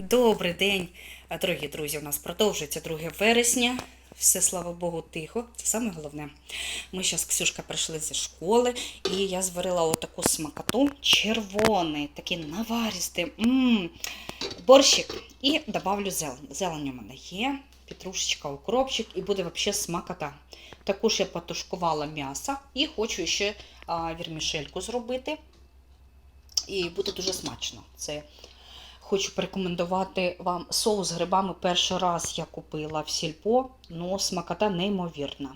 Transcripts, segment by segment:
Добрий день, дорогі друзі. У нас продовжується 2 вересня. Все, слава Богу, тихо. Це саме головне. Ми зараз Ксюшка прийшли зі школи, і я зварила отаку смакоту червоний, такий наваристий м борщик. І добавлю зелень. Зелень у мене є, петрушечка, укропчик, і буде взагалі смакота. Також я потушкувала м'ясо і хочу ще а, вірмішельку зробити. І буде дуже смачно. Це Хочу порекомендувати вам соус з грибами. Перший раз я купила в сільпо, ну смакота неймовірна.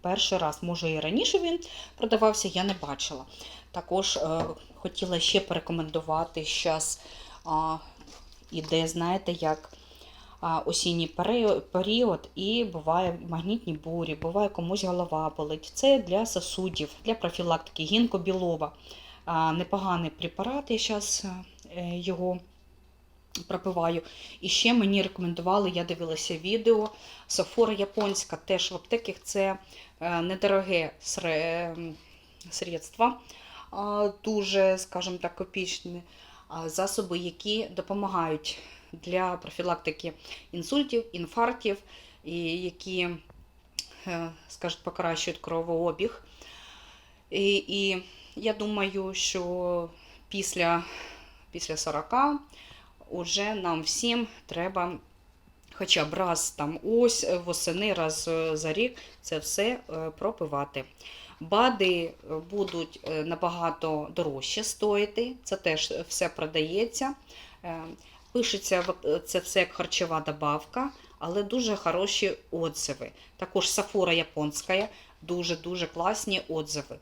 Перший раз, може і раніше він продавався, я не бачила. Також е, хотіла ще порекомендувати зараз е, іде, знаєте, як осінній період, і буває магнітні бурі, буває комусь голова болить. Це для сосудів, для профілактики гінкобілова. Непоганий препарат, я зараз його пропиваю. І ще мені рекомендували, я дивилася відео. Софора японська теж в аптеках це е, недороге средство, дуже, скажімо так, копічні засоби, які допомагають для профілактики інсультів, інфарктів, і які, е, скажімо, покращують кровообіг. І, і я думаю, що після, після 40 уже нам всім треба хоча б раз там ось е, восени, раз е, за рік це все е, пропивати. БАДи будуть набагато дорожче стоїти, це теж все продається. Пишеться це все як харчова добавка, але дуже хороші отзиви. Також сафора японська, дуже-дуже класні отзиви.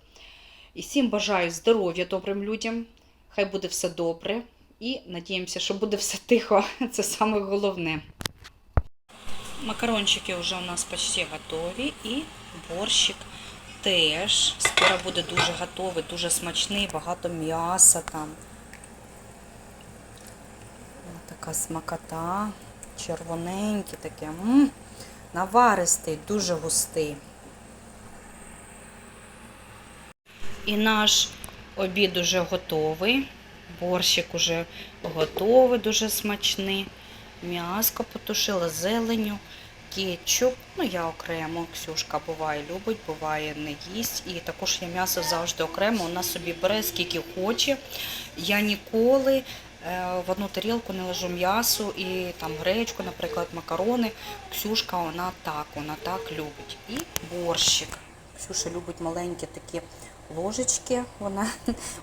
І всім бажаю здоров'я добрим людям. Хай буде все добре. І надіємося, що буде все тихо. Це саме головне. Макарончики вже у нас почти готові. І борщик теж. Скоро буде дуже готовий, дуже смачний, багато м'яса там. Ось Така смакота. Червоненький таке. М, Наваристий, дуже густий. І наш обід уже готовий. Борщик уже готовий, дуже смачний. М'яско потушила, зеленю, кетчуп. Ну, я окремо. Ксюшка буває любить, буває не їсть. І також я м'ясо завжди окремо. Вона собі бере скільки хоче. Я ніколи е, в одну тарілку не ложу м'ясо і там гречку, наприклад, макарони. Ксюшка вона так, вона так любить. І борщик. Ксюша любить маленькі такі ложечки. Вона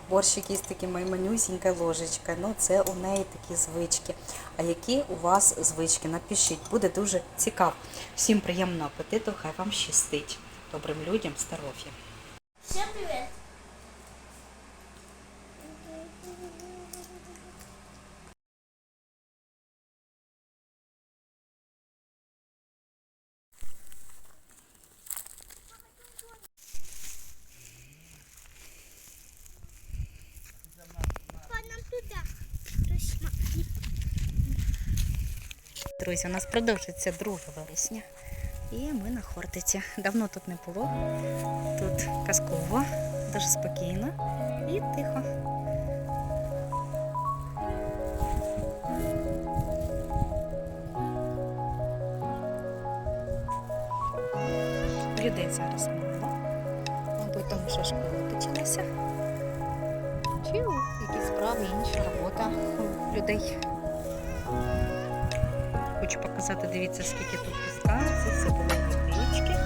борщик є такі майманюсінька ложечка. Ну, це у неї такі звички. А які у вас звички? Напишіть, буде дуже цікаво. Всім приємного апетиту, хай вам щастить. Добрим людям здоров'я. Друзі, у нас продовжується 2 вересня. І ми на Хортиці. Давно тут не було. Тут казково, дуже спокійно і тихо. Людей зараз мало. Мабуть, тому що школа почалася. Чи якісь справи, інша робота людей. Хочу показати, дивіться, скільки тут піска. Це все були водички.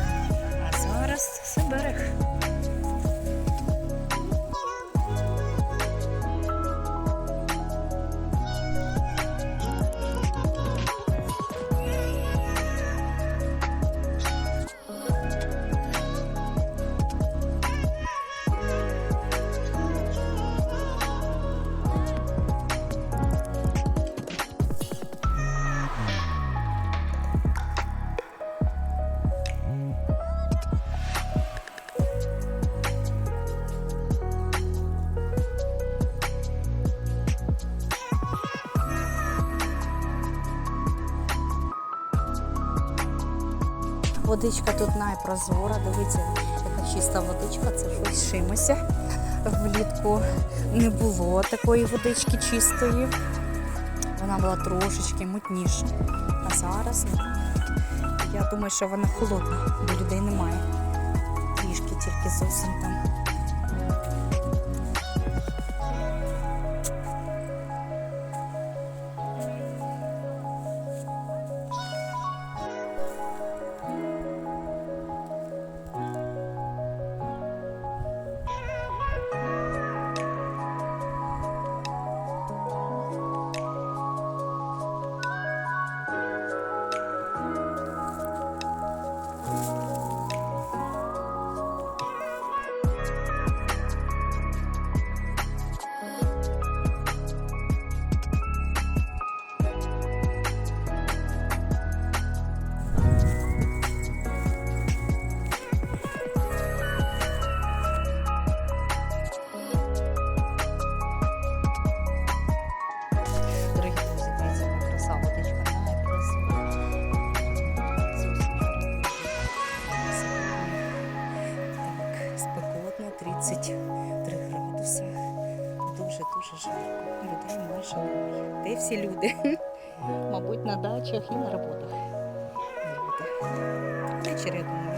Водичка тут найпрозора. Дивіться, яка чиста водичка, це щось шимося. Влітку не було такої водички чистої. вона була трошечки мутніша. А зараз ну, я думаю, що вона холодна, бо людей немає. Трішки тільки зовсім там. 23 градуси. Дуже-дуже жарко. Людей майже немає. Де всі люди? Мабуть, на дачах і на роботах. Ввечері, я думаю.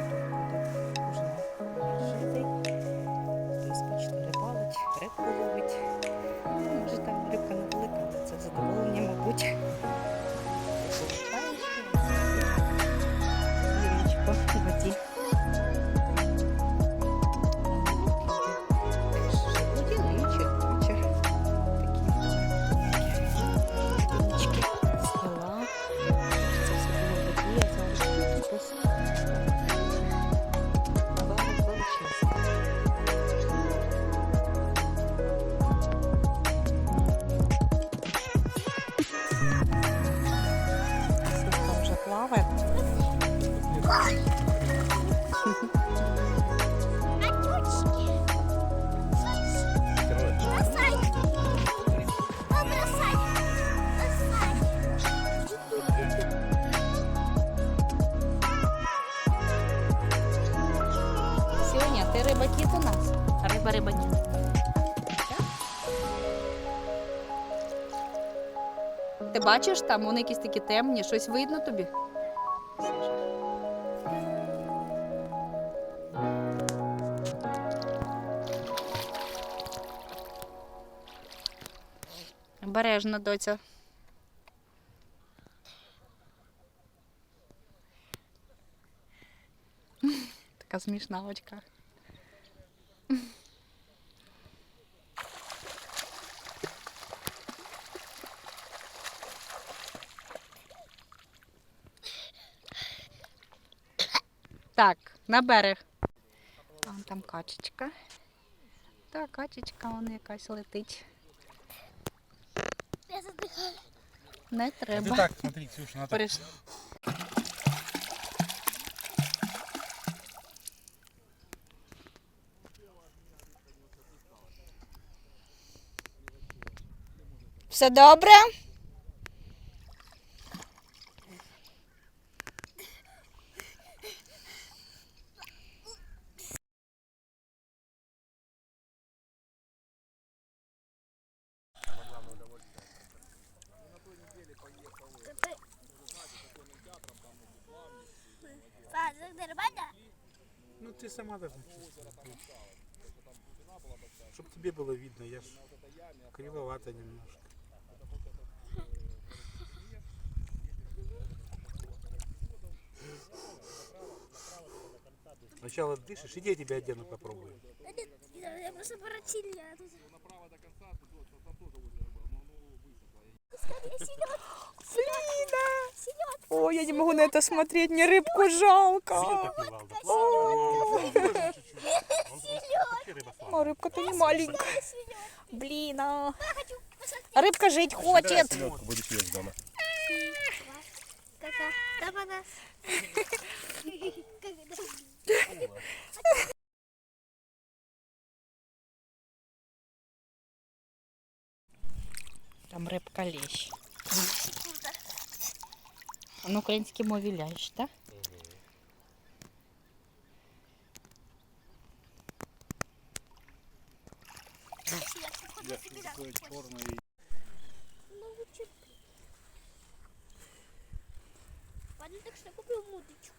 Ти бачиш, там вони якісь такі темні, щось видно тобі? Обережно, доця. Така смішна в очках. Так, на берег. Вон там качечка. Так, качечка вон якась летить. Я задыхаюсь. Не треба. так, смотри, Ксюша, на так. Все добре? сама должна чувствовать. Чтобы тебе было видно, я ж кривовато немножко. Сначала дышишь, иди я тебя одену попробую. Да нет, я я просто поротили, а тут... Скорее, синего, Блин! синего. Ой, я не могу на это смотреть, мне рыбку жалко. Света А слабая. рыбка-то не маленькая. Синего. Блин, а. Я хочу посмотреть. Рыбка жить хочет. Селедку будешь есть дома. Кака. Да, бана. Там рибка лещ. На українській мові лящ, так? Я такої чорної. Ну, Ладно, так что я куплю мудочку.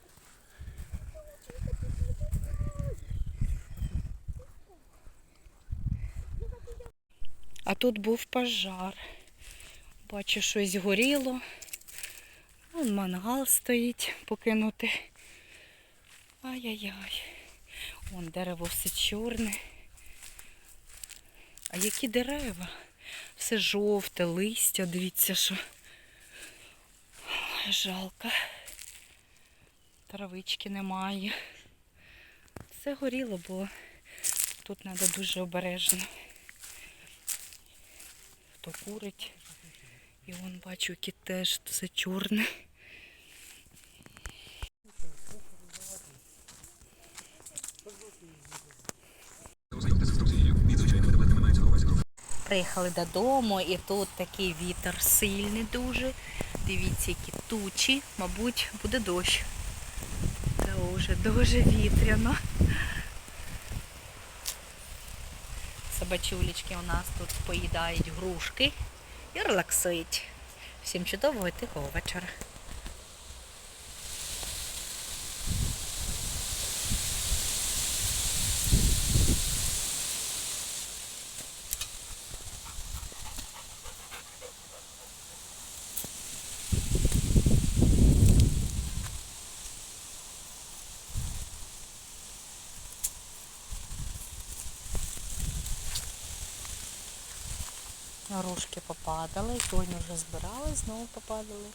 А тут був пожар. Бачу, щось горіло. Вон мангал стоїть покинути. Ай-яй-яй. Вон дерево все чорне. А які дерева? Все жовте, листя, дивіться, що. Жалко. Травички немає. Все горіло, бо тут треба дуже обережно. Хто курить. І вон бачу, які теж все чорне. Приїхали додому і тут такий вітер сильний дуже. Дивіться, які тучі, мабуть, буде дощ. Дуже, дуже вітряно. Собачулечки у нас тут поїдають грушки і релаксують. Всім чудового і тихого вечора. Рушки попадали, сьогодні вже збирали, знову попадали.